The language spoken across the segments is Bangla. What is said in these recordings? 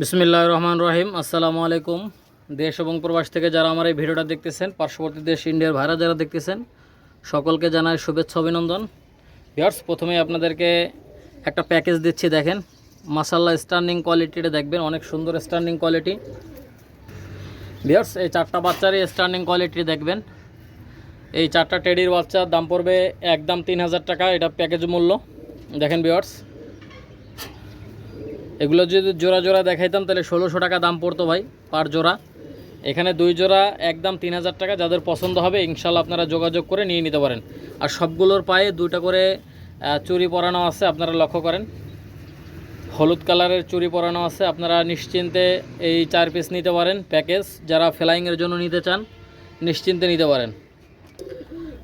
বিসমিল্লাহ রহমান রহিম। আসসালামু আলাইকুম। দেশ এবং প্রবাস থেকে যারা আমার এই ভিডিওটা দেখতেছেন, পার্শ্ববর্তী দেশ ইন্ডিয়ার ভাইরা যারা দেখতেছেন, সকলকে জানাই শুভেচ্ছা, অভিনন্দন। ভিয়ার্স প্রথমে আপনাদেরকে একটা প্যাকেজ দিচ্ছি, দেখেন। মাসাল্লা স্ট্যান্ডিং কোয়ালিটিটা দেখবেন, অনেক সুন্দর স্ট্যান্ডিং কোয়ালিটি ভিয়ার্স এই চারটা বাচ্চারই স্ট্যান্ডিং কোয়ালিটি দেখবেন। এই চারটা টেডির বাচ্চার দাম পড়বে একদম তিন হাজার টাকা, এটা প্যাকেজ মূল্য। দেখেন ভিওয়ার্স এগুলো যদি জোড়া জোড়া দেখাইতাম, তাহলে ষোলোশো টাকা দাম পড়তো ভাই, পার জোড়া। এখানে দুই জোড়া একদম তিন হাজার টাকা, যাদের পছন্দ হবে ইনশাল্লাহ আপনারা যোগাযোগ করে নিয়ে নিতে পারেন। আর সবগুলোর পায়ে দুইটা করে চুরি পরানো আছে, আপনারা লক্ষ্য করেন। হলুদ কালারের চুরি পরানো আছে, আপনারা নিশ্চিন্তে এই চার পিস নিতে পারেন প্যাকেজ। যারা ফ্লাইংয়ের জন্য নিতে চান, নিশ্চিন্তে নিতে পারেন।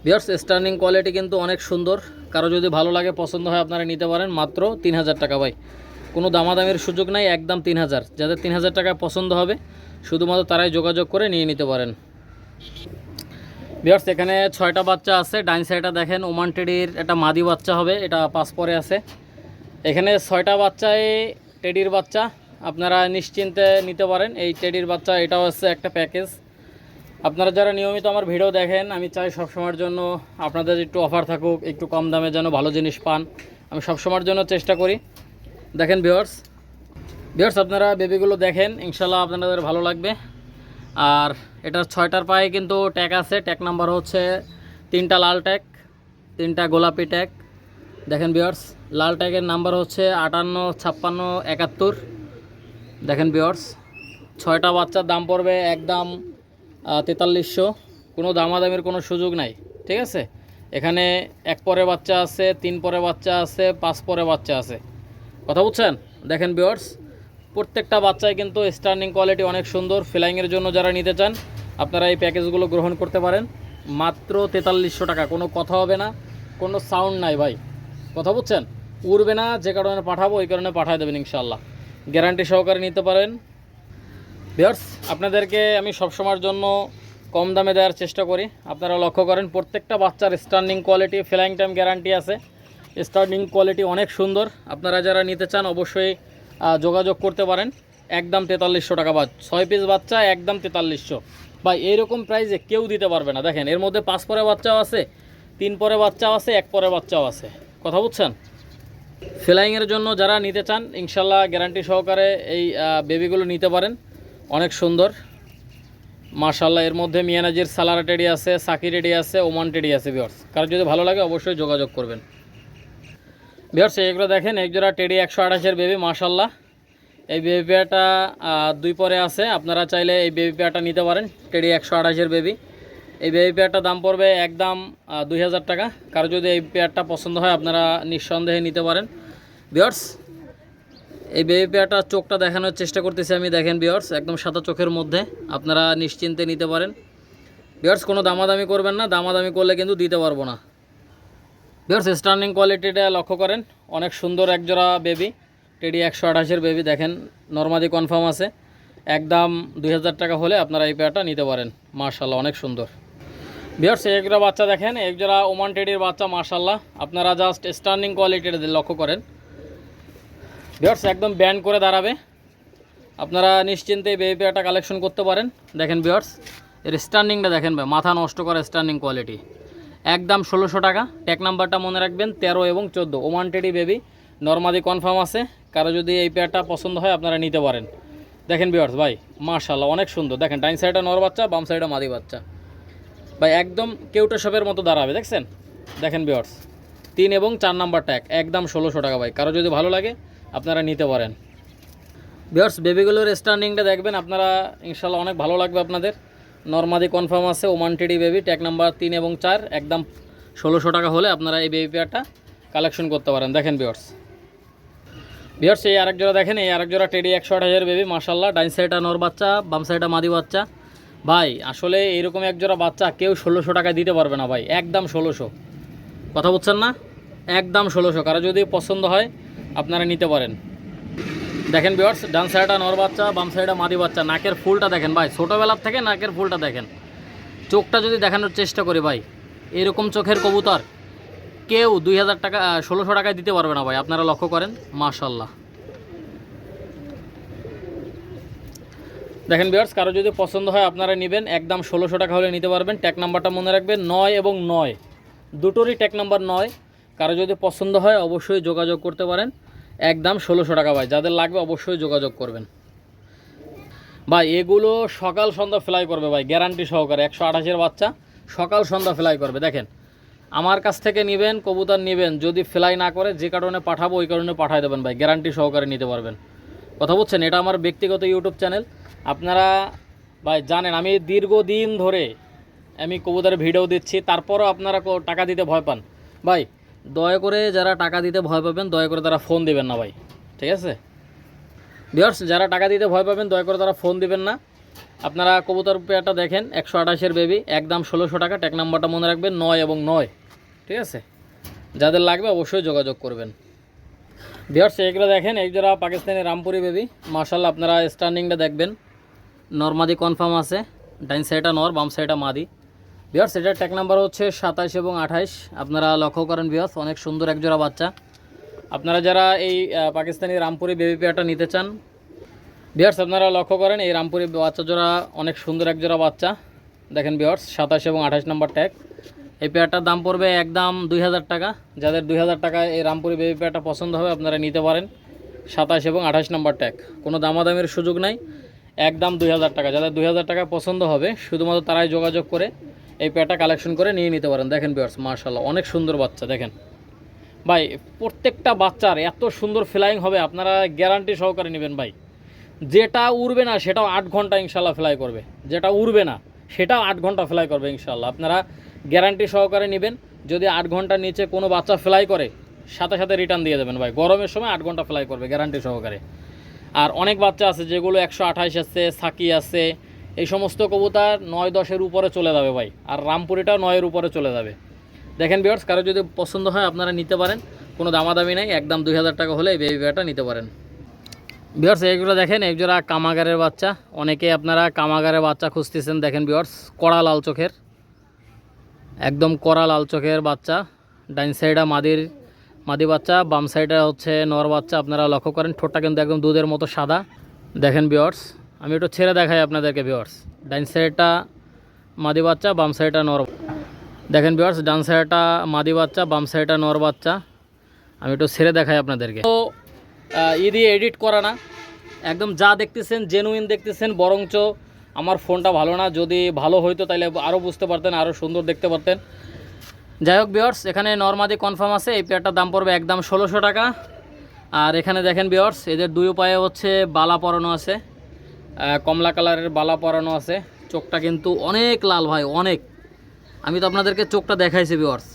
বিয়ার্স স্টার্নিং কোয়ালিটি কিন্তু অনেক সুন্দর। কারও যদি ভালো লাগে, পছন্দ হয়, আপনারা নিতে পারেন। মাত্র তিন হাজার টাকা ভাই। কোনো দামাদামের সুযোগ নাই, একদম তিন হাজার। যাদের তিন হাজার টাকা পছন্দ হবে, শুধুমাত্র তারাই যোগাযোগ করে নিয়ে নিতে পারেন। বিয়ার্স এখানে ছয়টা বাচ্চা আছে, ডাইন সাইডটা দেখেন, ওমান টেডির একটা মাদি বাচ্চা হবে, এটা পাস পরে আছে। এখানে ছয়টা বাচ্চায় টেডির বাচ্চা, আপনারা নিশ্চিন্তে নিতে পারেন। এই টেডির বাচ্চা, এটাও হচ্ছে একটা প্যাকেজ। আপনারা যারা নিয়মিত আমার ভিডিও দেখেন, আমি চাই সবসময়ের জন্য আপনাদের একটু অফার থাকুক, একটু কম দামে যেন ভালো জিনিস পান। আমি সবসময়ের জন্য চেষ্টা করি। দেখেন ভিওর্স ভিওর্স আপনারা বেবিগুলো দেখেন ইনশাল্লাহ আপনাদের ভালো লাগবে। আর এটার ছয়টার পায়ে কিন্তু ট্যাগ আছে ট্যাগ নাম্বার হচ্ছে তিনটা লাল ট্যাগ তিনটা গোলাপি ট্যাগ দেখেন ভিওর্স লাল ট্যাগের নাম্বার হচ্ছে আটান্ন, ছাপ্পান্ন, একাত্তর। দেখেন ভিওর্স ছয়টা বাচ্চার দাম পড়বে একদম তেতাল্লিশশো। কোনো দামাদামির কোনো সুযোগ নাই, ঠিক আছে? এখানে এক পরে বাচ্চা আছে, তিন পরে বাচ্চা আছে, পাঁচ পরে বাচ্চা আছে। কথা বুঝছেন? দেখেন বিওর্স প্রত্যেকটা বাচ্চায় কিন্তু স্টার্নিং কোয়ালিটি অনেক সুন্দর ফ্লাইংয়ের জন্য যারা নিতে চান, আপনারা এই প্যাকেজগুলো গ্রহণ করতে পারেন। মাত্র তেতাল্লিশশো টাকা, কোনো কথা হবে না, কোনো সাউন্ড নাই ভাই। কথা বুঝছেন? উড়বে না, যে কারণে পাঠাবো, ওই কারণে পাঠিয়ে দেবেন ইনশাল্লাহ গ্যারান্টি সহকারে নিতে পারেন। ভিওর্স আপনাদেরকে আমি সবসময়ের জন্য কম দামে দেওয়ার চেষ্টা করি। আপনারা লক্ষ্য করেন, প্রত্যেকটা বাচ্চার stunning quality flying time guarantee আছে। স্টার্নিং কোয়ালিটি অনেক সুন্দর। আপনারা যারা নিতে চান অবশ্যই যোগাযোগ করতে পারেন। একদম তেতাল্লিশশো টাকা বাদ ছয় পিস বাচ্চা একদম তেতাল্লিশশো। বা এইরকম প্রাইসে কেউ দিতে পারবে না। দেখেন, এর মধ্যে পাঁচ পরে বাচ্চাও আছে, তিন পরে বাচ্চাও আছে, এক পরে বাচ্চাও আছে। কথা বুঝছেন? ফ্লাইংয়ের জন্য যারা নিতে চান, ইনশাল্লাহ গ্যারান্টি সহকারে এই বেবিগুলো নিতে পারেন। অনেক সুন্দর। মার্শাল্লাহ এর মধ্যে মিয়ানাজির সালারা টেডি আছে সাকি টেডি আছে, ওমান টেডি আছে বিয়ার্স কারও যদি ভালো লাগে অবশ্যই যোগাযোগ করবেন। বিয়ার্স এগুলো দেখেন এক জোড়া টেডি একশো আঠাশের বেবি মার্শাল্লাহ এই বেবি পেয়ারটা আহ, দুই পরে আছে। আপনারা চাইলে এই বেবি পেয়ারটা নিতে পারেন টেডি একশো আঠাশের বেবি এই বেবি পেয়ারটার দাম পড়বে একদম দুই হাজার টাকা। কারও যদি এই পেয়ারটা পছন্দ হয় আপনারা নিঃসন্দেহে নিতে পারেন। বিয়ার্স এই বেবি পেয়ারটার চোখটা দেখানোর চেষ্টা করতেছি আমি দেখেন বিয়ার্স একদম সাদা চোখের মধ্যে। আপনারা নিশ্চিন্তে নিতে পারেন। বিয়ার্স কোনো দামাদামি করবেন না দামাদামি করলে কিন্তু দিতে পারব না। বিয়ার্স স্টার্নিং কোয়ালিটিটা লক্ষ্য করেন। অনেক সুন্দর একজোড়া বেবি টেডি একশো আঠাশের বেবি দেখেন নর্মাদি কনফার্ম আছে। একদম দুই হাজার টাকা হলে আপনারা এই পেয়ারটা নিতে পারেন। মার্শাল্লাহ অনেক সুন্দর। বিয়ার্স এক জোড়া বাচ্চা দেখেন এক জোড়া ওমান টেডির বাচ্চা মার্শাল্লাহ আপনারা জাস্ট স্টার্নিং কোয়ালিটিটা লক্ষ্য করেন। ভিওর্স একদম ব্যান্ড করে দাঁড়াবে। আপনারা নিশ্চিন্তে বেবি পেয়ারটা কালেকশন করতে পারেন। দেখেন ভিওর্স এর স্ট্যান্ডিংটা দেখেন ভাই, মাথা নষ্ট করা স্ট্যান্ডিং কোয়ালিটি একদম ষোলোশো টাকা। ট্যাগ নাম্বারটা মনে রাখবেন, তেরো এবং চোদ্দ। ওমান টেডি বেবি নর্মাদি কনফার্ম আছে। কারও যদি এই পেয়ারটা পছন্দ হয়, আপনারা নিতে পারেন। দেখেন ভিওর্স ভাই মার্শাল্লাহ অনেক সুন্দর। দেখেন ডাইন সাইডে নর বাচ্চা, বাম সাইডে মাদি বাচ্চা। ভাই, একদম কেউটা শপের মতো দাঁড়াবে, দেখছেন? দেখেন ভিওর্স তিন এবং চার নাম্বার ট্যাগ একদম ষোলোশো টাকা, ভাই। কারও যদি ভালো লাগে, আপনারা নিতে পারেন। বিয়ার্স বেবিগুলোর স্ট্যান্ডিংটা দেখবেন, আপনারা ইনশাল্লাহ অনেক ভালো লাগবে আপনাদের। নর্মাদি কনফার্ম আছে, Oman teddy baby, tag number তিন এবং চার, একদম ষোলোশো টাকা হলে আপনারা এই বেবি পেয়ারটা কালেকশন করতে পারেন। দেখেন বিয়ার্স বিয়ার্স এই আরেক জোড়া দেখেন, এই আরেক জোড়া টেডি একশো আঠাশের বেবি মার্শাল্লাহ ডাইন সাইডটা নর বাচ্চা, বাম সাইডটা মাদি বাচ্চা। ভাই, আসলে এরকম এক জোড়া বাচ্চা কেউ ষোলোশো টাকায় দিতে পারবে না ভাই, একদম ষোলোশো। কথা বলছেন না? একদম ষোলোশো। কারও যদি পছন্দ হয়, আপনারা নিতে পারেন। দেখেন বিয়ার্স ডান সাইডটা নর বাচ্চা, বাম সাইডটা মাদি বাচ্চা। নাকের ফুলটা দেখেন ভাই, ছোটোবেলার থেকে নাকের ফুলটা দেখেন। চোখটা যদি দেখানোর চেষ্টা করি ভাই, এরকম চোখের কবুতর কেউ দুই হাজার টাকা ষোলোশো টাকায় দিতে পারবে না ভাই, আপনারা লক্ষ্য করেন মাশাল্লাহ দেখেন বিয়ার্স কারও যদি পছন্দ হয়, আপনারা নেবেন। একদম ষোলোশো টাকা হলে নিতে পারবেন। ট্যাক নাম্বারটা মনে রাখবেন, নয় এবং নয়। দুটোরই ট্যাক নাম্বার নয়। কারও যদি পছন্দ হয়, অবশ্যই যোগাযোগ করতে পারেন। একদম ষোলোশো টাকা ভাই। যাদের লাগবে অবশ্যই যোগাযোগ করবেন। ভাই, এগুলো সকাল সন্ধ্যা ফ্লাই করবে ভাই গ্যারান্টি সহকারে। একশো আঠাশের বাচ্চা, সকাল সন্ধ্যা ফ্লাই করবে। দেখেন, আমার কাছ থেকে নেবেন, কবুতর নেবেন, যদি ফ্লাই না করে যে কারণে পাঠাবো, ওই কারণে পাঠাই দেবেন ভাই গ্যারান্টি সহকারে নিতে পারবেন। কথা বলছেন? এটা আমার ব্যক্তিগত ইউটিউব চ্যানেল আপনারা, ভাই, জানেন, আমি দীর্ঘদিন ধরে আমি কবুতরের ভিডিও দিচ্ছি, তারপরও আপনারা টাকা দিতে ভয় পান। ভাই দয়া করে যারা টাকা দিতে ভয় পাবেন, দয়া করে তারা ফোন দিবেন না ভাই। ঠিক আছে? ভিওর্স যারা টাকা দিতে ভয় পাবেন, দয়া করে তারা ফোন দিবেন না। আপনারা কবুতর পেয়ারটা দেখেন, একশো আঠাশের বেবি একদম ষোলোশো টাকা। ট্যাক নাম্বারটা মনে রাখবেন, নয় এবং নয়। ঠিক আছে? যাদের লাগবে অবশ্যই যোগাযোগ করবেন। ভিওর্স এগুলো দেখেন, এই যারা পাকিস্তানি রামপুরি বেবি মার্শাল্লাহ আপনারা স্ট্যান্ডিংটা দেখবেন। নর্মাদি কনফার্ম আছে, ডাইন সাইডটা নর, বাম সাইডটা মাদি। ভিওর্স এটার ট্যাক নাম্বার হচ্ছে সাতাশ এবং আঠাইশ। আপনারা লক্ষ্য করেন ভিওর্স অনেক সুন্দর এক জোড়া বাচ্চা। আপনারা যারা এই পাকিস্তানি রামপুরি বেবি পেয়ারটা নিতে চান বিহার্স আপনারা লক্ষ্য করেন এই রামপুরি বাচ্চা জোড়া অনেক সুন্দর এক জোড়া বাচ্চা। দেখেন বিহার্স সাতাশ এবং আঠাশ নম্বর ট্যাগ এই পেয়ারটার দাম পড়বে একদম দুই হাজার টাকা। যাদের দুই হাজার টাকায় এই রামপুরি বেবি পেয়ারটা পছন্দ হবে, আপনারা নিতে পারেন সাতাশ এবং আঠাশ নম্বর ট্যাগ কোনো দামাদামির সুযোগ নাই, একদম দুই হাজার টাকা। যাদের দুই হাজার টাকা পছন্দ হবে, শুধুমাত্র তারাই যোগাযোগ করে এই পেয়ারটা কালেকশন করে নিয়ে নিতে পারেন। দেখেন বিয়ার্স মার্শাল্লাহ অনেক সুন্দর বাচ্চা, দেখেন। ভাই, প্রত্যেকটা বাচ্চার এত সুন্দর ফ্লাইং হবে, আপনারা গ্যারান্টি সহকারে নেবেন ভাই। যেটা উড়বে না, সেটাও আট ঘণ্টা ইনশাল্লাহ ফ্লাই করবে। যেটা উড়বে না, সেটাও আট ঘণ্টা ফ্লাই করবে ইনশাল্লাহ আপনারা গ্যারান্টি সহকারে নেবেন, যদি আট ঘণ্টার নিচে কোনো বাচ্চা ফ্লাই করে, সাথে সাথে রিটার্ন দিয়ে দেবেন ভাই। গরমের সময় আট ঘণ্টা ফ্লাই করবে গ্যারান্টি সহকারে। আর অনেক বাচ্চা আছে, যেগুলো একশো আঠাশ আছে, সাকি আছে এই সমস্ত কবুতার নয় দশের উপরে চলে যাবে ভাই। আর রামপুরিটাও নয়ের উপরে চলে যাবে। দেখেন বিয়ার্স কারও যদি পছন্দ হয় আপনারা নিতে পারেন। কোনো দামাদামি নেই, একদম দুই হাজার টাকা হলে এই বেবি পেয়ারটা নিতে পারেন। বিয়ার্স এইগুলো দেখেন একজোড়া কামাগারের বাচ্চা। অনেকে আপনারা কামাগারের বাচ্চা খুঁজতেছেন, দেখেন বিয়ার্স কড়া লাল চোখের। একদম কড়া লাল চোখের বাচ্চা। ডাইন সাইডা মাদির, মাদি বাচ্চা, বাম সাইডে হচ্ছে নর বাচ্চা। আপনারা লক্ষ্য করেন, ঠোঁটটা কিন্তু একদম দুধের মতো সাদা। দেখেন বিয়ার্স আমি একটু ছেড়ে দেখাই আপনাদেরকে বিয়ার্স ডাইন সাইডটা মাদি বাচ্চা, বাম সাইডটা নর দেখেন বিয়ার্স ডান সাইডটা মাদি বাচ্চা, বাম সাইডটা নর বাচ্চা। আমি একটু ছেড়ে দেখাই আপনাদেরকে। তো ই দিয়ে এডিট করা না। একদম যা দেখতেছেন জেনুইন দেখতেছেন, বরঞ্চ আমার ফোনটা ভালো না। যদি ভালো হইতো তাহলে আরও বুঝতে পারতেন আরও সুন্দর দেখতে পারতেন। যাই হোক বিয়ার্স এখানে নর্মাদি কনফার্ম আছে। এই পেয়ারটার দাম পড়বে একদম ষোলোশো টাকা। আর এখানে দেখেন বিয়ার্স এদের দুই উপায়ে হচ্ছে বালা পরানো আছে। কমলা কালারের বালা পরানো আছে। চোখটা কিন্তু অনেক লাল ভাই, অনেক। আমি তো আপনাদেরকে চোখটা দেখাইছি বিয়ার্স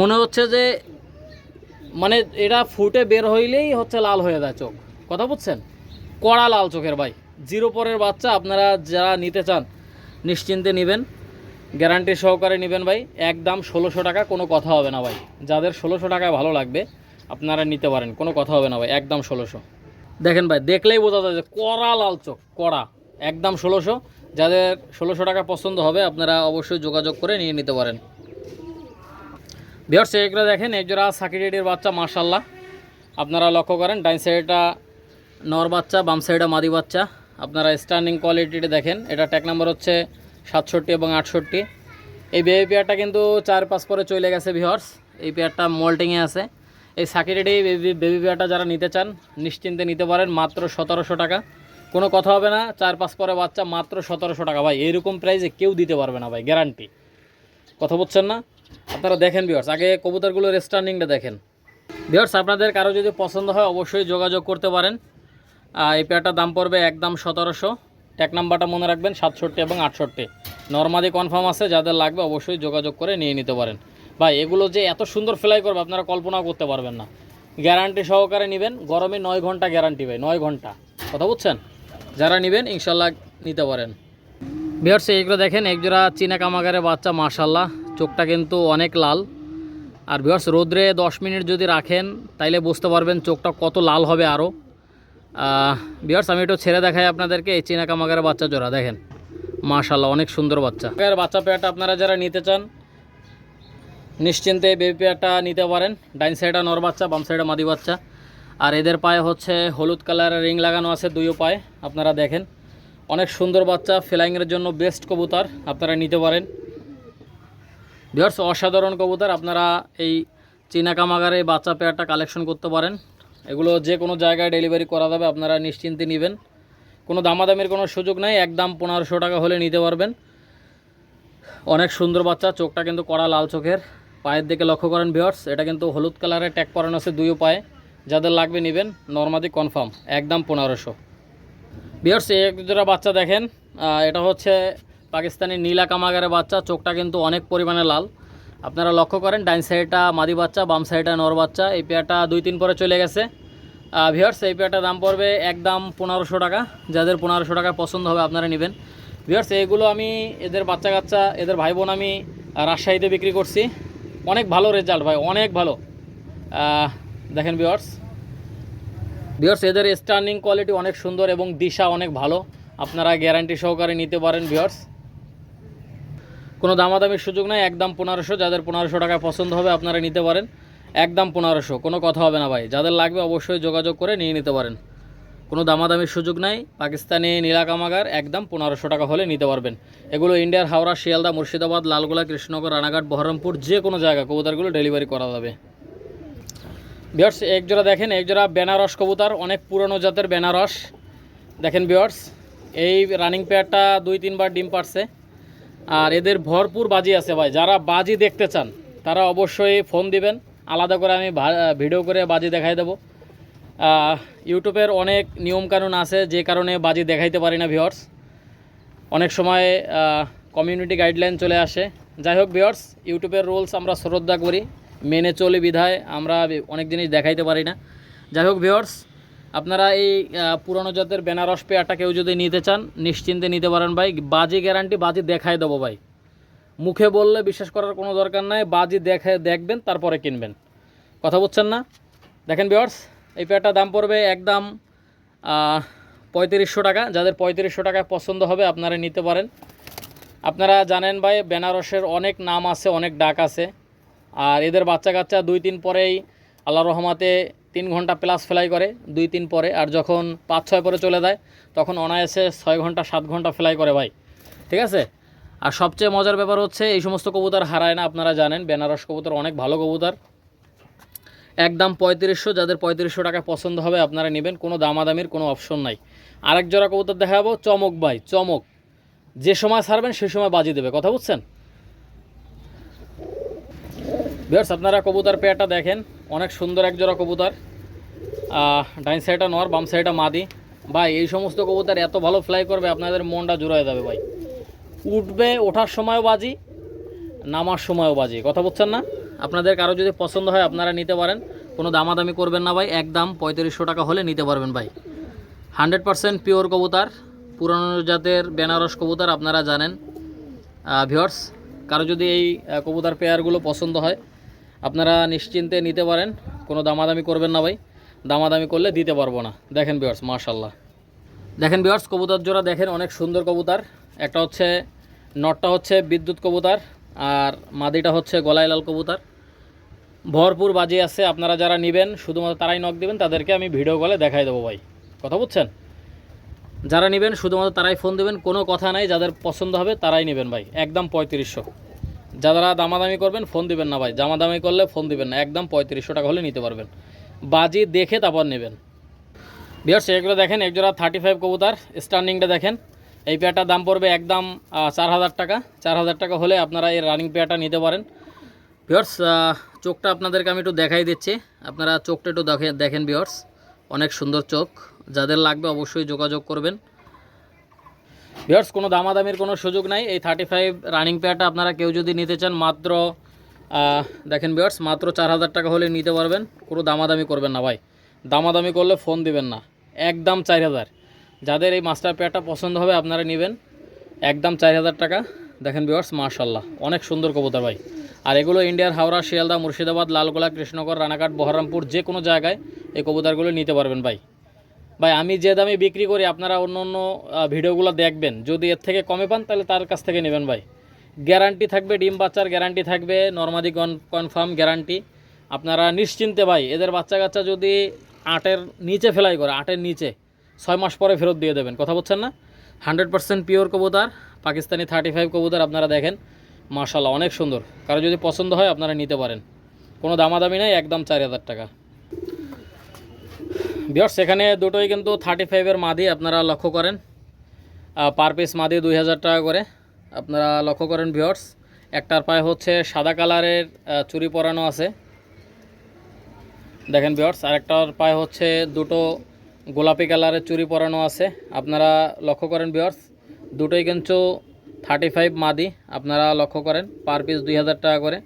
মনে হচ্ছে যে মানে এটা ফুটে বের হইলেই হচ্ছে লাল হয়ে যায় চোখ। কথা বুঝছেন? কড়া লাল চোখের ভাই। জিরো পরের বাচ্চা, আপনারা যারা নিতে চান, নিশ্চিন্তে নেবেন। গ্যারান্টি সহকারে নেবেন ভাই। একদম ষোলোশো টাকা, কোনো কথা হবে না ভাই। যাদের ষোলোশো টাকায় ভালো লাগবে, আপনারা নিতে পারেন, কোনো কথা হবে না ভাই। একদম ষোলোশো। দেখেন ভাই, দেখলেই বোঝা যায় যে কড়া লাল চোখ, কড়া। একদম ষোলোশো। যাদের ষোলোশো টাকা পছন্দ হবে, আপনারা অবশ্যই যোগাযোগ করে নিয়ে নিতে পারেন। বিহার এগুলো দেখেন একজোড়া সাকিরেডির বাচ্চা মার্শাল্লাহ আপনারা লক্ষ্য করেন ডাইন সাইডটা নর বাচ্চা, বাম সাইডে মাদি বাচ্চা। আপনারা স্ট্যান্ডিং কোয়ালিটিটা দেখেন, এটা ট্যাক নাম্বার হচ্ছে সাতষট্টি এবং আটষট্টি। এই বেবি পেয়ারটা কিন্তু চার পাঁচ পরে চলে গেছে ভিহর্স এই পেয়ারটা মল্টিংয়ে আছে। এই সাকিরেডি বেবি পেয়ারটা যারা নিতে চান, নিশ্চিন্তে নিতে পারেন মাত্র সতেরোশো টাকা। কোনো কথা হবে না, চার পাঁচ পরে বাচ্চা মাত্র সতেরোশো টাকা। ভাই এরকম প্রাইসে কেউ দিতে পারবে না ভাই গ্যারান্টি কথা বলছেন না? আপনারা দেখেন বিয়ার্স আগে কবুতরগুলোর স্ট্যান্ডিংটা দেখেন। বিয়ার্স আপনাদের কারও যদি পছন্দ হয়, অবশ্যই যোগাযোগ করতে পারেন। এই পেয়ারটার দাম পড়বে একদম সতেরোশো। ট্যাক নাম্বারটা মনে রাখবেন, সাতষট্টি এবং আটষট্টি। নর্মাদি কনফার্ম আছে, যাদের লাগবে অবশ্যই যোগাযোগ করে নিয়ে নিতে পারেন। ভাই, এগুলো যে এত সুন্দর ফ্লাই করবে, আপনারা কল্পনাও করতে পারবেন না। গ্যারান্টি সহকারে নেবেন, গরমে নয় ঘণ্টা গ্যারান্টি ভাই, নয় ঘণ্টা। কথা বুঝছেন? যারা নেবেন, ইনশাল্লাহ নিতে পারেন। বিহার্স এইগুলো দেখেন, একজোড়া চীনা কামাগারের বাচ্চা মাশাল্লাহ চোখটা কিন্তু অনেক লাল। আর বিহার্স রোদ্রে দশ মিনিট যদি রাখেন, তাইলে বুঝতে পারবেন চোখটা কত লাল হবে আরও বিহার্স আমি একটু ছেড়ে দেখাই আপনাদেরকে এই চীনা কামাগারের বাচ্চা জোড়া, দেখেন। মাশাল্লাহ অনেক সুন্দর বাচ্চা। বাচ্চা পেয়ারটা আপনারা যারা নিতে চান নিশ্চিন্তে বেবি পেয়ারটা নিতে পারেন। ডাইন সাইডে নর বাচ্চা, বাম সাইডে মাদি বাচ্চা। আর এদের পায়ে হচ্ছে হলুদ কালারের রিং লাগানো আছে দুইও পায়ে আপনারা দেখেন। অনেক সুন্দর বাচ্চা, ফ্লাইংয়ের জন্য বেস্ট কবুতর, আপনারা নিতে পারেন। ভিওর্স অসাধারণ কবুতর, আপনারা এই চীনা কামাগারে বাচ্চা পেয়ারটা কালেকশন করতে পারেন। এগুলো যে কোনো জায়গায় ডেলিভারি করা যাবে, আপনারা নিশ্চিন্তে নেবেন। কোনো দামাদামির কোনো সুযোগ নেই, একদম পনেরোশো টাকা হলে নিতে পারবেন। অনেক সুন্দর বাচ্চা, চোখটা কিন্তু কড়া, লাল চোখের। পায়ের দিকে লক্ষ্য করেন ভিওর্স এটা কিন্তু হলুদ কালারে ট্যাগ করানো আছে দুইও পায়ে। যাদের লাগবে নেবেন নর্মাদি কনফার্ম একদম পনেরোশো। ভিওর্স এক জোড়া বাচ্চা দেখেন এটা হচ্ছে পাকিস্তানি নীলা কামাগারের বাচ্চা, চোখটা কিন্তু অনেক পরিমাণে লাল। আপনারা লক্ষ্য করেন ডাইন সাইডটা মাদি বাচ্চা, বাম সাইডটা নর বাচ্চা, এই পেয়ারটা দুই তিন পরে চলে গেছে। ভিওর্স এই পেয়ারটার দাম পড়বে একদম পনেরোশো টাকা। যাদের পনেরোশো টাকা পছন্দ হবে, আপনারা নেবেন। ভিওর্স এইগুলো আমি এদের বাচ্চা কাচ্চা এদের ভাই বোন আমি রাজশাহীতে বিক্রি করছি। অনেক ভালো রেজাল্ট ভাই, অনেক ভালো। দেখেন ভিওর্স ভিওর্স এদের স্টার্নিং কোয়ালিটি অনেক সুন্দর এবং দিশা অনেক ভালো। আপনারা গ্যারান্টি সহকারে নিতে পারেন ভিওর্স কোনো দামাদামির সুযোগ নাই, একদম পনেরোশো, যাদের পনেরোশো টাকা পছন্দ হবে আপনারা নিতে পারেন। একদম পনেরোশো, কোনো কথা হবে না ভাই। যাদের লাগবে অবশ্যই যোগাযোগ করে নিয়ে নিতে পারেন। কোনো দামাদামির সুযোগ নাই। পাকিস্তানি নীলাকামাগার একদম পনেরোশো টাকা হলে নিতে পারবেন। এগুলো ইন্ডিয়ার হাওড়া, শিয়ালদা, মুর্শিদাবাদ, লালগোলা, কৃষ্ণনগর, রানাঘাট, বহরমপুর, যে কোনো জায়গা কবুতারগুলো ডেলিভারি করা যাবে। বিয়ার্স এক জোড়া দেখেন এক জোড়া বেনারস কবুতার, অনেক পুরনো জাতের বেনারস। দেখেন বিয়ার্স এই রানিং পেয়ারটা দুই, তিনবার ডিম পারছে। আর এদের ভরপুর বাজি আছে ভাই, যারা বাজি দেখতে চান, তারা অবশ্যই ফোন দিবেন। আলাদা করে আমি ভিডিও করে বাজি দেখাই দেবো। ইউটিউবের অনেক নিয়মকানুন আছে যে কারণে বাজি দেখাইতে পারি না ভিওর্স অনেক সময় কমিউনিটি গাইডলাইন চলে আসে। যাই হোক ভিওর্স ইউটিউবের রুলস আমরা শ্রদ্ধা করি, মেনে চলি বিধায় আমরা অনেক জিনিস দেখাইতে পারি না। যাই হোক ভিওর্স আপনারা এই পুরনো জাতের বেনারস পেয়ারটা কেউ যদি নিতে চান, নিশ্চিন্তে নিতে পারেন ভাই। বাজি গ্যারান্টি বাজি দেখাই দেবো ভাই। মুখে বললে বিশ্বাস করার কোনো দরকার নাই, বাজি দেখে দেখবেন, তারপরে কিনবেন। কথা বলছেন না? দেখেন ভিওর্স এই পেয়ারটার দাম পড়বে একদম পঁয়ত্রিশশো টাকা। যাদের পঁয়ত্রিশশো টাকায় পছন্দ হবে, আপনারা নিতে পারেন। আপনারা জানেন ভাই, বেনারসের অনেক নাম আছে, অনেক ডাক আছে। আর এদের বাচ্চা কাচ্চা দুই তিন পরেই আল্লাহ রহমাতে তিন ঘণ্টা প্লাস ফ্লাই করে, দুই তিন পরে। আর যখন পাঁচ ছয় পরে চলে যায়, তখন অনায়াসে ছয় ঘণ্টা, সাত ঘণ্টা ফ্লাই করে ভাই। ঠিক আছে? আর সবচেয়ে মজার ব্যাপার হচ্ছে, এই সমস্ত কবুতর হারায় না, আপনারা জানেন। বেনারস কবুতর অনেক ভালো কবুতর। একদম পঁয়ত্রিশশো, যাদের পঁয়ত্রিশশো টাকা পছন্দ হবে আপনারা নেবেন, কোনো দামাদামির কোনো অপশন নাই। আরেক জোড়া কবুতর দেখাবো, চমক ভাই, চমক। যে সময় ছাড়বেন, সে সময় বাজি দেবে, কথা বুঝছেন? বিয়ার্স আপনারা কবুতর পেয়ারটা দেখেন, অনেক সুন্দর এক জোড়া কবুতর। ডাইন সাইডটা নর, বাম সাইডটা মাদি। ভাই, এই সমস্ত কবুতর এত ভালো ফ্লাই করবে, আপনাদের মনটা জুড়ায় যাবে ভাই। উঠবে, ওঠার সময়ও বাজি, নামার সময়ও বাজি, কথা বুঝছেন না? আপনাদের কারও যদি পছন্দ হয় আপনারা নিতে পারেন। কোনো দামাদামি করবেন না ভাই একদম পঁয়ত্রিশশো টাকা হলে নিতে পারবেন ভাই। হান্ড্রেড পারসেন্ট পিওর কবুতর, পুরনো জাতের বেনারস কবুতর আপনারা জানেন। ভিওর্স কারও যদি এই কবুতর পেয়ারগুলো পছন্দ হয়, আপনারা নিশ্চিন্তে নিতে পারেন। কোনো দামাদামি করবেন না ভাই। দামাদামি করলে দিতে পারব না। দেখেন ভিওর্স মাশাল্লাহ দেখেন ভিওর্স কবুতর জোড়া দেখেন, অনেক সুন্দর কবুতর। একটা হচ্ছে, নটটা হচ্ছে বিদ্যুৎ কবুতর। আর মাদিটা হচ্ছে গলায় লাল কবুতর। ভরপুর বাজি আছে, আপনারা যারা নেবেন, শুধুমাত্র তারাই নক দেবেন, তাদেরকে আমি ভিডিও কলে দেখাই দেবো ভাই। কথা বুঝছেন? যারা নেবেন, শুধুমাত্র তারাই ফোন দেবেন, কোনো কথা নাই, যাদের পছন্দ হবে তারাই নেবেন ভাই, একদম পঁয়ত্রিশশো। যারা দামাদামি করবেন ফোন দিবেন না ভাই, দামাদামি করলে ফোন দিবেন না, একদম পঁয়ত্রিশশো টাকা হলে নিতে পারবেন। বাজি দেখে তারপর নেবেন। বিয়ার্স এগুলো দেখেন একজোড়া থার্টি ফাইভ কবুতার স্টার্নিংটা দেখেন। এই পেয়ারটার দাম পড়বে একদম চার হাজার টাকা। চার হাজার টাকা হলে আপনারা এই রানিং পেয়ারটা নিতে পারেন। বিয়ার্স চোখটা আপনাদেরকে আমি একটু দেখাই দিচ্ছি। আপনারা চোখটা একটু দেখে দেখেন বিয়ার্স অনেক সুন্দর চোখ। যাদের লাগবে অবশ্যই যোগাযোগ করবেন। বিয়ার্স কোনো দামাদামির কোনো সুযোগ নাই। এই থার্টি ফাইভ রানিং পেয়ারটা আপনারা কেউ যদি নিতে চান, মাত্র দেখেন বিয়ার্স মাত্র চার হাজার টাকা হলে নিতে পারবেন। কোনো দামাদামি করবেন না ভাই। দামাদামি করলে ফোন দিবেন না। একদম চার হাজার। যাদের এই মাস্টার পেয়ারটা পছন্দ হবে আপনারা নেবেন। একদম চার হাজার টাকা। দেখেন বিওয়ার্স মার্শাল্লাহ অনেক সুন্দর কবুতর ভাই। আর এগুলো ইন্ডিয়ার হাওড়া, শিয়ালদা, মুর্শিদাবাদ, লালগোলা, কৃষ্ণনগর, রানাঘাট, বহরমপুর, যে কোনো জায়গায় এই কবুতরগুলো নিতে পারবেন ভাই। ভাই, আমি যে দামে বিক্রি করি, আপনারা অন্য অন্য ভিডিওগুলো দেখবেন। যদি এর থেকে কমে পান, তাহলে তার কাছ থেকে নেবেন ভাই। গ্যারান্টি থাকবে, ডিম বাচ্চার গ্যারান্টি থাকবে, নর্মাদি কনফার্ম গ্যারান্টি। আপনারা নিশ্চিন্তে ভাই, এদের বাচ্চা কাচ্চা যদি আটের নিচে ফেলাই করে, আটের নিচে ছয় মাস পরে ফেরত দিয়ে দেবেন। কথা বলছেন না? হান্ড্রেড পার্সেন্ট পিওর কবুতর, পাকিস্তানি থার্টি ফাইভ কবুতর আপনারা দেখেন। মার্শাল্লাহ অনেক সুন্দর। কারও যদি পছন্দ হয়, আপনারা নিতে পারেন। কোনো দামাদামি নেই, একদম চার হাজার টাকা। বিয়ার সেখানে দুটোই কিন্তু থার্টি ফাইভের মাদি আপনারা লক্ষ্য করেন। পার পিস মাদি দুই হাজার টাকা করে। আপনারা লক্ষ্য করেন ভিওর্স একটার পায়ে হচ্ছে সাদা কালারের চুরি পরানো আছে। দেখেন ভিওর্স আরেকটার পায়ে হচ্ছে দুটো গোলাপি কালারের চুড়ি পরানো আছে। আপনারা লক্ষ্য করেন ভিওর্স দুটোই কিন্তু থার্টি ফাইভ মাদি। আপনারা লক্ষ্য করেন পার পিস দুই হাজার টাকা করে।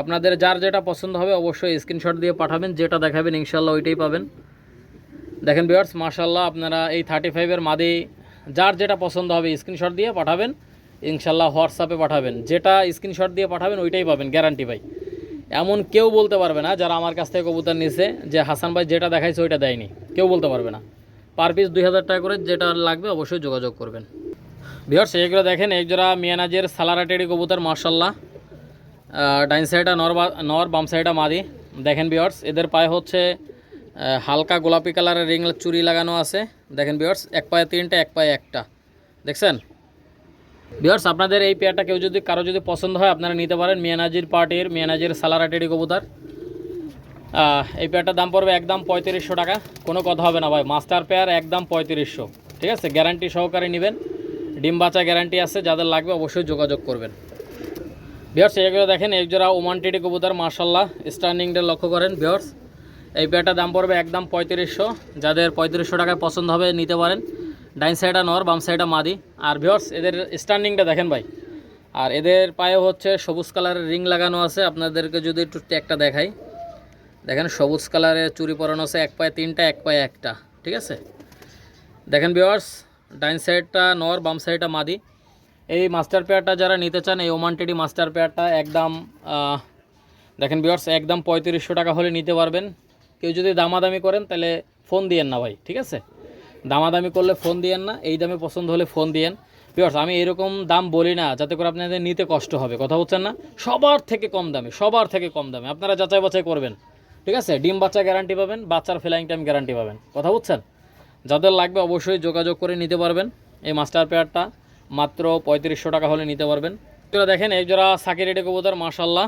আপনাদের যার যেটা পছন্দ হবে অবশ্যই স্ক্রিনশট দিয়ে পাঠাবেন, যেটা দেখাবেন ইনশাল্লাহ ওইটাই পাবেন। দেখেন ভিওর্স মার্শাল্লাহ আপনারা এই থার্টি ফাইভের মাদি, যার যেটা পছন্দ হবে স্ক্রিনশট দিয়ে পাঠাবেন। ইনশাল্লাহ হোয়াটসঅ্যাপে পাঠাবেন। যেটা স্ক্রিনশট দিয়ে পাঠাবেন, ওইটাই পাবেন গ্যারান্টি ভাই। এমন কেউ বলতে পারবে না যারা আমার কাছ থেকে কবুতর নিছে, যে হাসান ভাই যেটা দেখাইছে ওইটা দেয়নি। কেউ বলতে পারবে না। পার পিস দুই হাজার টাকা করে যেটা লাগবে অবশ্যই যোগাযোগ করবেন। ভিওর্স এইগুলো দেখেন এক জোড়া মিয়ানাজের সালারা টেডি কবুতর মার্শাল্লাহ ডাইন সাইডটা নর নর, বাম সাইডটা মাদি। দেখেন বিয়ার্স এদের পায়ে হচ্ছে হালকা গোলাপি কালারের রিং চুরি লাগানো আছে। দেখেন বিয়ার্স এক পায়ে তিনটা, এক পায়ে একটা। দেখছেন? বিয়ার্স আপনাদের এই পেয়ারটা কেউ যদি, কারও যদি পছন্দ হয়, আপনারা নিতে পারেন মিয়ানাজির পার্টির, মিয়ানাজির সালারাটেরি কবুতর। এই পেয়ারটার দাম পড়বে একদম পঁয়ত্রিশশো টাকা। কোনো কথা হবে না ভাই, মাস্টার পেয়ার একদম পঁয়ত্রিশশো। ঠিক আছে গ্যারান্টি সহকারে নেবেন। ডিম বাচ্চা গ্যারান্টি আছে, যাদের লাগবে অবশ্যই যোগাযোগ করবেন। ভিওর্স এগুলো দেখেন, এক জোড়া ওমান টিডি কবুতর মার্শাল্লাহ স্ট্যান্ডিংটা লক্ষ্য করেন ভিওর্স এই পেয়ারটার দাম পড়বে একদম পঁয়ত্রিশশো। যাদের পঁয়ত্রিশশো টাকায় পছন্দ হবে, নিতে পারেন। ডাইন সাইডটা নর, বাম সাইডটা মাদি। আর ভিওর্স এদের স্ট্যান্ডিংটা দেখেন ভাই। আর এদের পায়ে হচ্ছে সবুজ কালারের রিং লাগানো আছে। আপনাদেরকে যদি একটু একটা দেখাই। দেখেন সবুজ কালারের চুরি পরানো আছে, এক পায়ে তিনটা, এক পায়ে একটা। ঠিক আছে? দেখেন ভিওর্স ডাইন সাইডটা নর, বাম সাইডটা মাদি। এই মাস্টার পেয়ারটা যারা নিতে চান, এই ওমান টেডি মাস্টার পেয়ারটা একদম দেখেন বিয়ার্স একদম পঁয়ত্রিশশো টাকা হলে নিতে পারবেন। কেউ যদি দামাদামি করেন, তাহলে ফোন দিয়েন না ভাই। ঠিক আছে? দামাদামি করলে ফোন দিয়েন না, এই দামে পছন্দ হলে ফোন দিয়েন। বিয়ার্স আমি এরকম দাম বলি না, যাতে করে আপনাদের নিতে কষ্ট হবে, কথা বলছেন না? সবার থেকে কম দামে, সবার থেকে কম দামে, আপনারা যাচাই বাছাই করবেন, ঠিক আছে? ডিম বাচ্চা গ্যারান্টি পাবেন, বাচ্চার ফ্লাইং টাইম গ্যারান্টি পাবেন, কথা বুঝছেন যাদের লাগবে অবশ্যই যোগাযোগ করে নিতে পারবেন, এই মাস্টার পেয়ারটা মাত্র পঁয়ত্রিশশো টাকা হলে নিতে পারবেন। এগুলো দেখেন এক জোড়া সাকিরেডে কবুতর মার্শাল্লাহ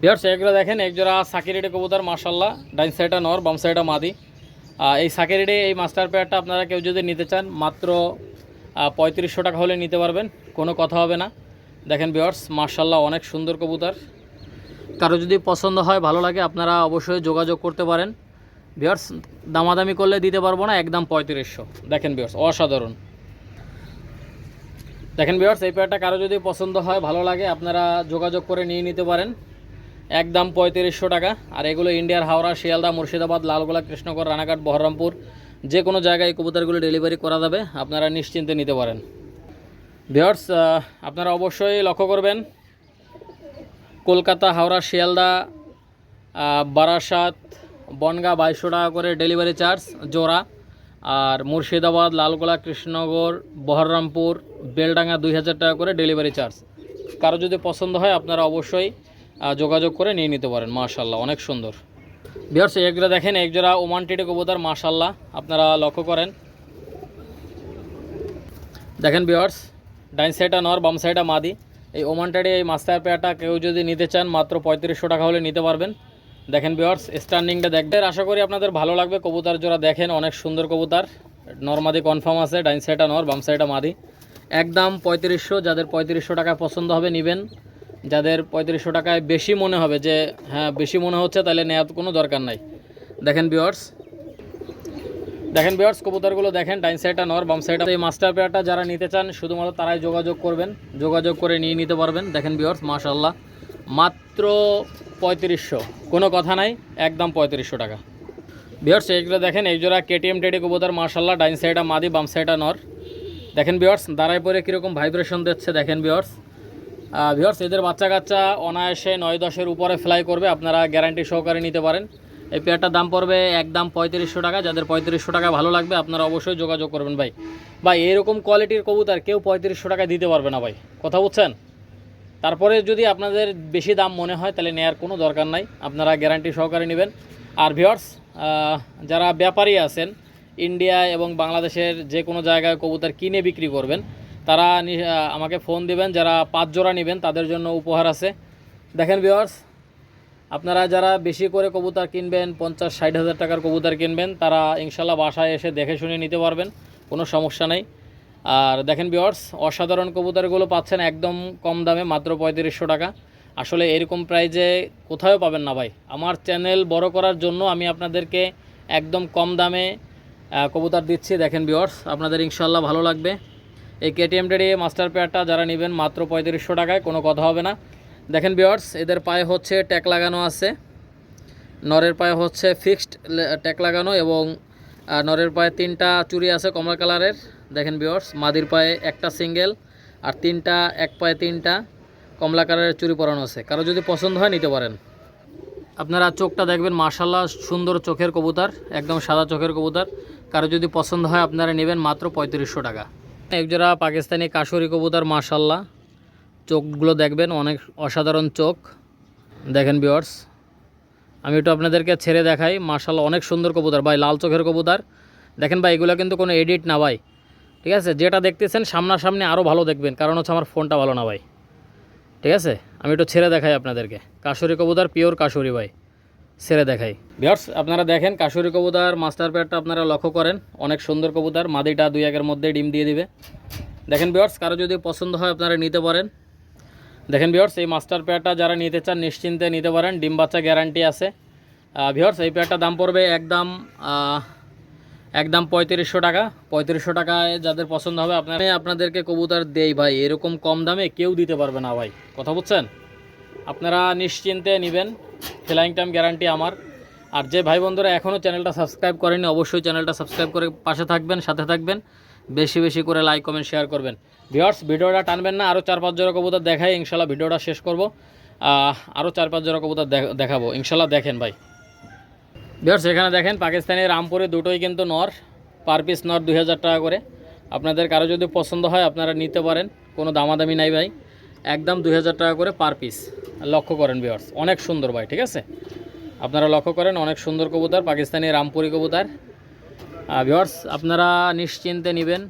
বিয়ার্স এগুলো দেখেন এক জোড়া সাকিরেডে কবুতর মার্শাল্লাহ ডাইন সাইডটা নর, বাম সাইডটা মাদি। এই সাকিরেডে এই মাস্টার পেয়ারটা আপনারা কেউ যদি নিতে চান, মাত্র পঁয়ত্রিশশো টাকা হলে নিতে পারবেন, কোনো কথা হবে না। দেখেন বিয়ার্স মার্শাল্লাহ অনেক সুন্দর কবুতর। কারও যদি পছন্দ হয়, ভালো লাগে, আপনারা অবশ্যই যোগাযোগ করতে পারেন। বিয়ার্স দামাদামি করলে দিতে পারব না, একদম পঁয়ত্রিশশো। দেখেন বিয়ার্স অসাধারণ। দেখেন বিয়ার্স এই পেয়ারটা কারও যদি পছন্দ হয়, ভালো লাগে, আপনারা যোগাযোগ করে নিয়ে নিতে পারেন। একদম পঁয়ত্রিশশো টাকা। আর এগুলো ইন্ডিয়ার হাওড়া, শিয়ালদা, মুর্শিদাবাদ, লালগোলা, কৃষ্ণগড়, রানাঘাট, বহরমপুর, যে কোনো জায়গায় এই কবুতরগুলো ডেলিভারি করা যাবে, আপনারা নিশ্চিন্তে নিতে পারেন। বিয়ার্স আপনারা অবশ্যই লক্ষ্য করবেন, কলকাতা, হাওড়া, শিয়ালদা বারাসাত, বনগা বাইশশো টাকা করে ডেলিভারি চার্জ জোড়া। আর মুর্শিদাবাদ, লালগোলা কৃষ্ণনগর বহরমপুর, বেলডাঙ্গা দুই হাজার টাকা করে ডেলিভারি চার্জ কারও যদি পছন্দ হয়, আপনারা অবশ্যই যোগাযোগ করে নিয়ে নিতে পারেন মাশাল্লাহ অনেক সুন্দর। বিহার্স এগুলো দেখেন এক জোড়া ওমান টিটি কবুতর মাশাল্লাহ আপনারা লক্ষ্য করেন। দেখেন বিহার্স ডাইন সাইডটা নর, বাম সাইডটা মাদি। এই ওমান ওমানটারি এই মাস্টার পেয়ারটা কেউ যদি নিতে চান, মাত্র পঁয়ত্রিশশো টাকা হলে নিতে পারবেন। দেখেন বিয়ার্স স্ট্যান্ডিংটা দেখবেন। আশা করি আপনাদের ভালো লাগবে, কবুতর জোড়া দেখেন, অনেক সুন্দর কবুতর। নর্মাদি কনফার্ম আছে, ডাইন সাইডটা নর, বাম সাইডটা মাদি। একদম পঁয়ত্রিশশো, যাদের পঁয়ত্রিশশো টাকা পছন্দ হবে, নেবেন। যাদের পঁয়ত্রিশশো টাকায় বেশি মনে হবে যে হ্যাঁ বেশি মনে হচ্ছে, তাহলে নেওয়ার কোনো দরকার নাই। দেখেন বিয়ার্স দেখেন বিয়ার্স কবুতরগুলো দেখেন, ডাইন সাইডটা নর, বাম সাইডটা এই মাস্টার পেয়ারটা যারা নিতে চান, শুধুমাত্র তারাই যোগাযোগ করবেন, যোগাযোগ করে নিয়ে নিতে পারবেন। দেখেন বিয়ার্স মাশাল্লাহ মাত্র পঁয়ত্রিশশো। কোনো কথা নাই, একদম পঁয়ত্রিশশো টাকা। বিয়ার্স এইগুলো দেখেন, এই জোড়া কেটিএম টেডি কবুতর মাশাল্লাহ ডাইন সাইডটা মাদি, বাম সাইডটা নর। দেখেন বিয়ার্স দাঁড়ায় পরে কীরকম ভাইব্রেশন দিচ্ছে, দেখেন বিয়ার্স ভিওর্স এদের বাচ্চা কাচ্চা অনায়াসে নয় দশের উপরে ফ্লাই করবে, আপনারা গ্যারান্টি সহকারে নিতে পারেন। এই পেয়ারটার দাম পড়বে একদম পঁয়ত্রিশশো টাকা, যাদের পঁয়ত্রিশশো টাকা ভালো লাগবে, আপনারা অবশ্যই যোগাযোগ করবেন ভাই। ভাই, এরকম কোয়ালিটির কবুতর কেউ পঁয়ত্রিশশো টাকা দিতে পারবে না ভাই, কথা বুঝছেন? তারপরে যদি আপনাদের বেশি দাম মনে হয়, তাহলে নেয়ার কোনো দরকার নাই, আপনারা গ্যারান্টি সহকারে নেবেন। আর ভিওর্স যারা ব্যাপারী আছেন ইন্ডিয়া এবং বাংলাদেশের যে কোনো জায়গায় কবুতর কিনে বিক্রি করবেন তারা আমাকে ফোন দিবেন, যারা পাঁচ জোড়া নেবেন, তাদের জন্য উপহার আছে। দেখেন ভিওয়ার্স আপনারা যারা বেশি করে কবুতর কিনবেন, পঞ্চাশ, ষাট হাজার টাকার কবুতর কিনবেন, তারা ইনশাল্লাহ বাসায় এসে দেখে শুনে নিতে পারবেন, কোনো সমস্যা নেই। আর দেখেন বিয়ার্স অসাধারণ কবুতরগুলো পাচ্ছেন একদম কম দামে, মাত্র পঁয়ত্রিশশো টাকা। আসলে এরকম প্রাইজে কোথাও পাবেন না ভাই। আমার চ্যানেল বড় করার জন্য আমি আপনাদেরকে একদম কম দামে কবুতর দিচ্ছি, দেখেন বিয়ার্স আপনাদের ইনশাল্লাহ ভালো লাগবে। এই কেটিএম টেডি মাস্টার পেয়ারটা যারা নেবেন মাত্র পঁয়ত্রিশশো টাকায়, কোনো কথা হবে না। দেখেন বিয়ার্স এদের পায়ে হচ্ছে ট্যাক লাগানো আছে। নরের পায়ে হচ্ছে ফিক্সড ট্যাক লাগানো এবং নরের পায়ে তিনটা চুড়ি আছে কমলা কালারের। দেখেন বিয়ার্স মাদির পায়ে একটা সিঙ্গেল আর তিনটা, এক পায়ে তিনটা কমলা কালারের চুড়ি পরানো আছে। কারও যদি পছন্দ হয় নিতে পারেন। আপনারা চোখটা দেখবেন মার্শাল্লাহ সুন্দর চোখের কবুতর, একদম সাদা চোখের কবুতর। কারও যদি পছন্দ হয় আপনারা নেবেন মাত্র পঁয়ত্রিশশো টাকা। একজোড়া পাকিস্তানি কাশুরি কবুতর মার্শাল্লাহ চোখগুলো দেখবেন, অনেক অসাধারণ চোখ। দেখেন বিয়ার্স আমি একটু আপনাদেরকে ছেড়ে দেখাই মার্শাল্লাহ অনেক সুন্দর কবুতর, ভাই, লাল চোখের কবুতর। দেখেন ভাই, এগুলো কিন্তু কোনো এডিট না ভাই। ঠিক আছে? যেটা দেখতেছেন, সামনাসামনি আরও ভালো দেখবেন, কারণ হচ্ছে আমার ফোনটা ভালো না ভাই। ঠিক আছে? আমি একটু ছেড়ে দেখাই আপনাদেরকে। কাশুরি কবুতর পিওর কাশুরি ভাই। ছেড়ে দেখাই। ভিওর্স আপনারা দেখেন, কাশুরি কবুতর, মাস্টার পেয়ারটা আপনারা লক্ষ্য করেন। অনেক সুন্দর কবুতর, মাদিটা দুই একের মধ্যে ডিম দিয়ে দিবে। দেখেন ভিওর্স কারও যদি পছন্দ হয় আপনারা নিতে পারেন। দেখেন ভিওর্স এই মাস্টার পেয়ারটা যারা নিতে চান, নিশ্চিন্তে নিতে পারেন। ডিম বাচ্চা গ্যারান্টি আছে। ভিওর্স এই পেয়ারটার দাম পড়বে একদম একদম পঁয়ত্রিশশো টাকা। পঁয়ত্রিশশো টাকায় যাদের পছন্দ হবে, আপনারা আপনাদেরকে কবুতর দেই ভাই। এরকম কম দামে কেউ দিতে পারবে না ভাই। কথা বুঝছেন? আপনারা নিশ্চিন্তে নেবেন। ফ্লাইং টাইম গ্যারান্টি আমার। আর যে ভাই বন্ধুরা এখনও চ্যানেলটা সাবস্ক্রাইব করেনি, অবশ্যই চ্যানেলটা সাবস্ক্রাইব করে পাশে থাকবেন, সাথে থাকবেন। বেশি বেশি করে লাইক, কমেন্ট, শেয়ার করবেন। ভিওর্স ভিডিওটা টানবেন না আরও চার পাঁচ জোড়া কবুতর দেখাই, ইনশাল্লাহ ভিডিওটা শেষ করব। আরও চার পাঁচ জোড়া কবুতর দেখাবো, ইনশাল্লাহ দেখেন ভাই। ভিওর্স এখানে দেখেন, পাকিস্তানি রামপুরে দুটোই কিন্তু নর, পার পিস নর দুই হাজার টাকা করে। আপনাদের কারও যদি পছন্দ হয়, আপনারা নিতে পারেন, কোনো দামাদামি নাই ভাই। একদম দুই হাজার টাকা করে পার পিস লক্ষ্য করেন ভিওর্স অনেক সুন্দর ভাই, ঠিক আছে? আপনারা লক্ষ্য করেন, অনেক সুন্দর কবুতর, পাকিস্তানি রামপুরি কবুতর। ভিওর্স আপনারা নিশ্চিন্তে নেবেন।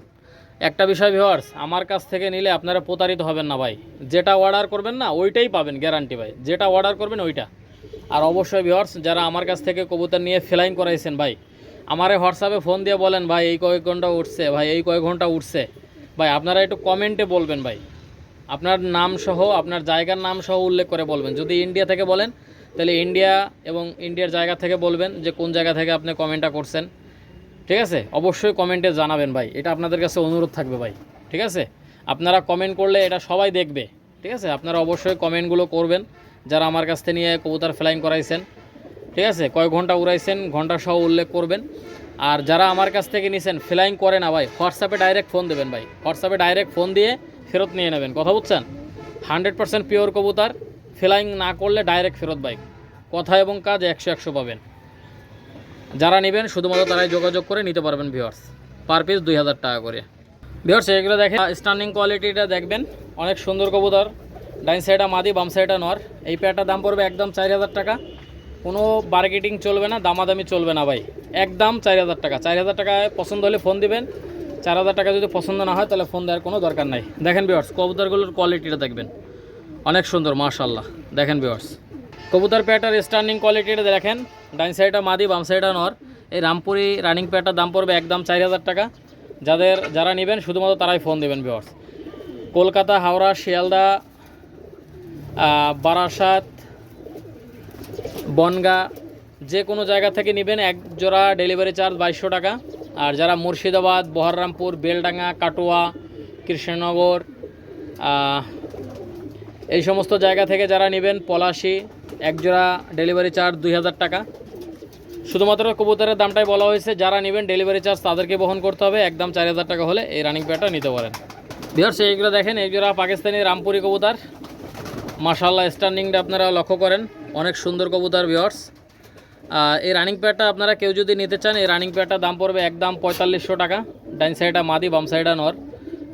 একটা বিষয় ভিওর্স আমার কাছ থেকে নিলে আপনারা প্রতারিত হবেন না ভাই। যেটা অর্ডার করবেন না, ওইটাই পাবেন গ্যারান্টি ভাই। যেটা অর্ডার করবেন, ওইটা। আর অবশ্যই ভিওর্স যারা আমার কাছ থেকে কবুতর নিয়ে ফ্লাইং করাইছেন ভাই, আমারে হোয়াটসঅ্যাপে ফোন দিয়ে বলেন, ভাই, এই কয়েক ঘণ্টা উঠছে, ভাই, এই কয়েক ঘণ্টা উঠছে। ভাই, আপনারা একটু কমেন্টে বলবেন ভাই। আপনার নাম সহ, আপনার জায়গার নাম সহ উল্লেখ করে বলবেন। যদি ইন্ডিয়া থেকে বলেন, তাহলে ইন্ডিয়া এবং ইন্ডিয়ার জায়গা থেকে বলবেন যে কোন জায়গা থেকে আপনি কমেন্টটা করছেন। ঠিক আছে? অবশ্যই কমেন্টে জানাবেন ভাই। এটা আপনাদের কাছে অনুরোধ থাকবে ভাই। ঠিক আছে? আপনারা কমেন্ট করলে এটা সবাই দেখবে। ঠিক আছে? আপনারা অবশ্যই কমেন্টগুলো করবেন। যারা আমার কাছ থেকে নিয়ে কবুতর ফ্লাইং করাইছেন, ঠিক আছে? কয় ঘণ্টা উড়াইছেন, ঘণ্টা সহ উল্লেখ করবেন। আর যারা আমার কাছ থেকে নিছেন ফ্লাইং করে না ভাই হোয়াটসঅ্যাপে ডাইরেক্ট ফোন দেবেন ভাই। হোয়াটসঅ্যাপে ডাইরেক্ট ফোন দিয়ে ফেরত নিয়ে নেবেন। কথা বুঝছেন? হান্ড্রেড পার্সেন্ট পিওর কবুতর, ফ্লাইং না করলে ডাইরেক্ট ফেরত বাইক। কথা এবং কাজ একশো একশো পাবেন। যারা নেবেন, শুধুমাত্র তারাই যোগাযোগ করে নিতে পারবেন ভিওয়ার্স পার পিস দুই হাজার টাকা করে। ভিওয়ার্স এগুলো দেখেন স্টার্নিং কোয়ালিটিটা দেখবেন। অনেক সুন্দর কবুতর। ডাইন সাইডা মাদি, বাম সাইডা নর। এই পেয়ারটার দাম পড়বে একদম চার হাজার টাকা। কোনো বার্গেটিং চলবে না, দামাদামি চলবে না ভাই। একদম চার হাজার টাকা। চার হাজার টাকায় পছন্দ হলে ফোন দিবেন। চার হাজার টাকা যদি পছন্দ না হয়, তাহলে ফোন দেওয়ার কোনো দরকার নাই। দেখেন বিওয়ার্স কবুতরগুলোর কোয়ালিটিটা দেখবেন। অনেক সুন্দর মাশাল্লাহ দেখেন বিওয়ার্স কবুতর প্যাটার স্টার্নিং কোয়ালিটিটা দেখেন। ডাইন সাইডটা মাদি, বাম সাইডটা নর। এই রামপুরি রানিং প্যাটার দাম পড়বে একদম চার হাজার টাকা। যাদের, যারা নেবেন, শুধুমাত্র তারাই ফোন দেবেন বিওয়ার্স কলকাতা, হাওড়া, শিয়ালদা বারাসাত, বনগা, যে কোনো জায়গা থেকে নেবেন, এক জোড়া ডেলিভারি চার্জ বাইশশো টাকা। আর যারা মুর্শিদাবাদ বহররামপুর বেলডাঙ্গা, কাটোয়া, কৃষ্ণনগর এই সমস্ত জায়গা থেকে যারা নেবেন পলাশি এক জোড়া ডেলিভারি চার্জ দুই হাজার টাকা। শুধুমাত্র কবুতরের দামটাই বলা হয়েছে, যারা নেবেন ডেলিভারি চার্জ তাদেরকে বহন করতে হবে, একদম চার হাজার টাকা হলে এই রানিং প্যাডটা নিতে পারেন। বিহার এইগুলো দেখেন এই জোড়া পাকিস্তানি রামপুরি কবুতর। মাশাল্লাহ স্ট্যান্ডিংটা আপনারা লক্ষ্য করেন, অনেক সুন্দর কবুতর ভিওর্স এই রানিং প্যাডটা আপনারা কেউ যদি নিতে চান, এই রানিং প্যাডটার দাম পড়বে একদম পঁয়তাল্লিশশো টাকা। ডাইন সাইডটা মাদি, বাম সাইডটা নর।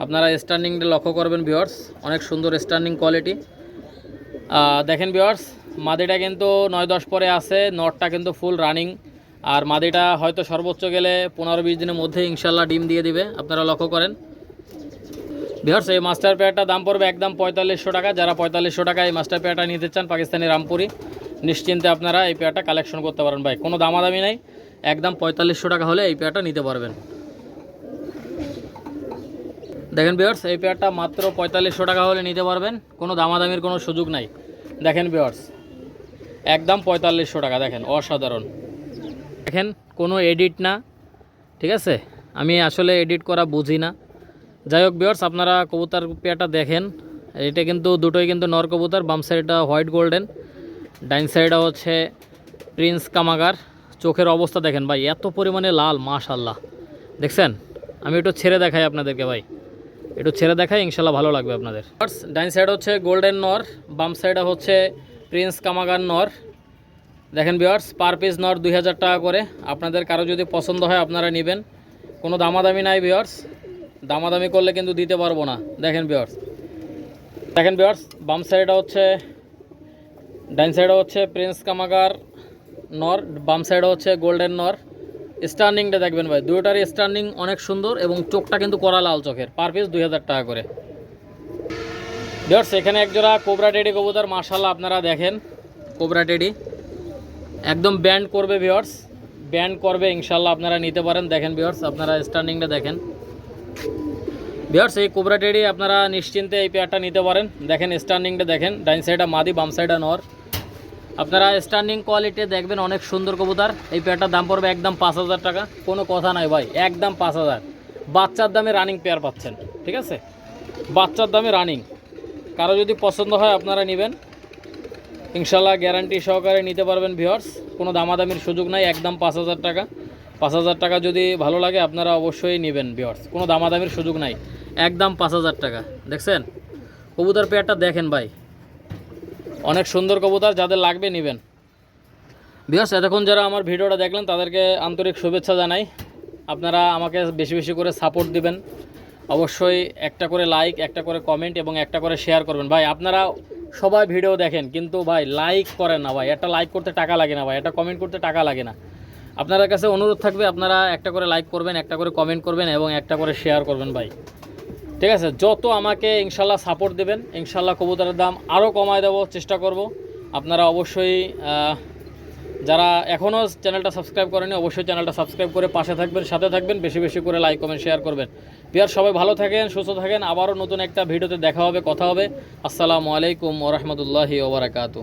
আপনারা স্ট্যান্ডিংটা লক্ষ্য করবেন ভিওর্স অনেক সুন্দর স্ট্যান্ডিং কোয়ালিটি দেখেন ভিওর্স মাদিটা কিন্তু নয় দশ পরে আছে, নটটা কিন্তু ফুল রানিং আর মাদিটা হয়তো সর্বোচ্চ গেলে পনেরো বিশ দিনের মধ্যে ইনশাল্লাহ ডিম দিয়ে দিবে, আপনারা লক্ষ্য করেন। বিহার্স এই মাস্টার পেয়ারটা দাম পড়বে একদম পঁয়তাল্লিশশো টাকা। যারা পঁয়তাল্লিশশো টাকা এই মাস্টার পেয়ারটা নিতে চান, পাকিস্তানি রামপুরি। নিশ্চিন্তে আপনারা এই পেয়ারটা কালেকশন করতে পারেন ভাই। কোনো দামাদামি নেই। একদম পঁয়তাল্লিশশো টাকা হলে এই পেয়ারটা নিতে পারবেন। দেখেন বিয়ার্স এই পেয়ারটা মাত্র পঁয়তাল্লিশশো টাকা হলে নিতে পারবেন। কোনো দামাদামির কোনো সুযোগ নাই। দেখেন বিয়ার্স একদম পঁয়তাল্লিশশো টাকা, দেখেন, অসাধারণ। দেখেন, কোনো এডিট না, ঠিক আছে? আমি আসলে এডিট করা বুঝি না। যাই হোক বিয়ার্স আপনারা কবুতার পেয়ারটা দেখেন। এটা কিন্তু দুটোই কিন্তু নর কবুতার, বাম সাইডটা হোয়াইট গোল্ডেন ডাইন সাইডটা হচ্ছে প্রিন্স কামাগার। চোখের অবস্থা দেখেন ভাই, এত পরিমাণে লাল মাশাল্লাহ দেখছেন? আমি একটু ছেড়ে দেখাই আপনাদেরকে ভাই। একটু ছেড়ে দেখাই ইনশাল্লাহ ভালো লাগবে আপনাদের। ডাইন সাইড হচ্ছে গোল্ডেন নর, বাম সাইডে হচ্ছে প্রিন্স কামাগার নর। দেখেন বিয়ার্স পার পিস নর দুই হাজার টাকা করে। আপনাদের কারও যদি পছন্দ হয়, আপনারা নেবেন। কোনো দামাদামি নাই বিয়ার্স দামাদামি করলে কিন্তু দিতে পারব না। দেখেন বিয়ার্স দেখেন বিয়ার্স বাম সাইডটা হচ্ছে ডাইন সাইডে হচ্ছে প্রিন্স কামাগার নর, বাম সাইডে হচ্ছে গোল্ডেন নর। স্টার্নিংটা দেখবেন ভাই দুটোটারই স্টার্নিং অনেক সুন্দর এবং চোখটা কিন্তু করা লাল চোখের, পার পিস দুই হাজার টাকা করে। বিয়ার্স এখানে একজোড়া কোবরা টেডি কবুতর মার্শাল্লাহ আপনারা দেখেন, কোবরা টেডি। একদম ব্যান্ড করবে ভিওর্স ব্যান্ড করবে ইনশাল্লাহ আপনারা নিতে পারেন। দেখেন ভিওর্স আপনারা স্টার্নিংটা দেখেন। ভিওর্স এই কোবরা টেডি আপনারা নিশ্চিন্তে এই পেয়ারটা নিতে পারেন। দেখেন স্টার্নিংটা দেখেন, ডাইন সাইডটা মাদি, বাম সাইডটা নর। আপনারা স্টার্নিং কোয়ালিটি দেখবেন অনেক সুন্দর কবুতর। এই পেয়ারটার দাম পড়বে একদম পাঁচ হাজার টাকা। কোনো কথা নাই ভাই, একদম পাঁচ হাজার। বাচ্চার দামে রানিং পেয়ার পাচ্ছেন, ঠিক আছে? বাচ্চার দামে রানিং কারও যদি পছন্দ হয়, আপনারা নেবেন। ইনশাল্লাহ গ্যারান্টি সহকারে নিতে পারবেন ভিওর্স কোনো দামাদামির সুযোগ নাই, একদম পাঁচ হাজার টাকা। পাঁচ হাজার টাকা যদি ভালো লাগে, আপনারা অবশ্যই নেবেন ভিওর্স কোনো দামাদামির সুযোগ নাই। একদম পাঁচ হাজার টাকা। দেখছেন? কবুতর পেয়ারটা দেখেন ভাই। অনেক সুন্দর কবুতর, যাদের লাগবে নেবেন। ভিওর্স এতক্ষণ যারা আমার ভিডিওটা দেখলেন, তাদেরকে আন্তরিক শুভেচ্ছা জানাই। আপনারা আমাকে বেশি বেশি করে সাপোর্ট দিবেন। অবশ্যই একটা করে লাইক একটা করে কমেন্ট এবং একটা করে শেয়ার করবেন। ভাই, আপনারা সবাই ভিডিও দেখেন, কিন্তু ভাই লাইক করেন না ভাই। একটা লাইক করতে টাকা লাগে না ভাই, একটা কমেন্ট করতে টাকা লাগে না। আপনাদের কাছে অনুরোধ থাকবে, আপনারা একটা করে লাইক করবেন, একটা করে কমেন্ট করবেন এবং একটা করে শেয়ার করবেন ভাই। ঠিক আছে? যত আমাকে ইনশাল্লাহ সাপোর্ট দেবেন, ইনশাল্লাহ কবুতরের দাম আরও কমায় দেবো, চেষ্টা করব। আপনারা অবশ্যই যারা এখনও চ্যানেলটা সাবস্ক্রাইব করেনি, অবশ্যই চ্যানেলটা সাবস্ক্রাইব করে পাশে থাকবেন, সাথে থাকবেন, বেশি বেশি করে লাইক কমেন্ট শেয়ার করবেন। পিয়ার সবাই ভালো থাকেন, সুস্থ থাকেন। আবারও নতুন একটা ভিডিওতে দেখা হবে, কথা হবে। আসসালামু আলাইকুম ওরহমতুল্লাহি ওবরাকাতু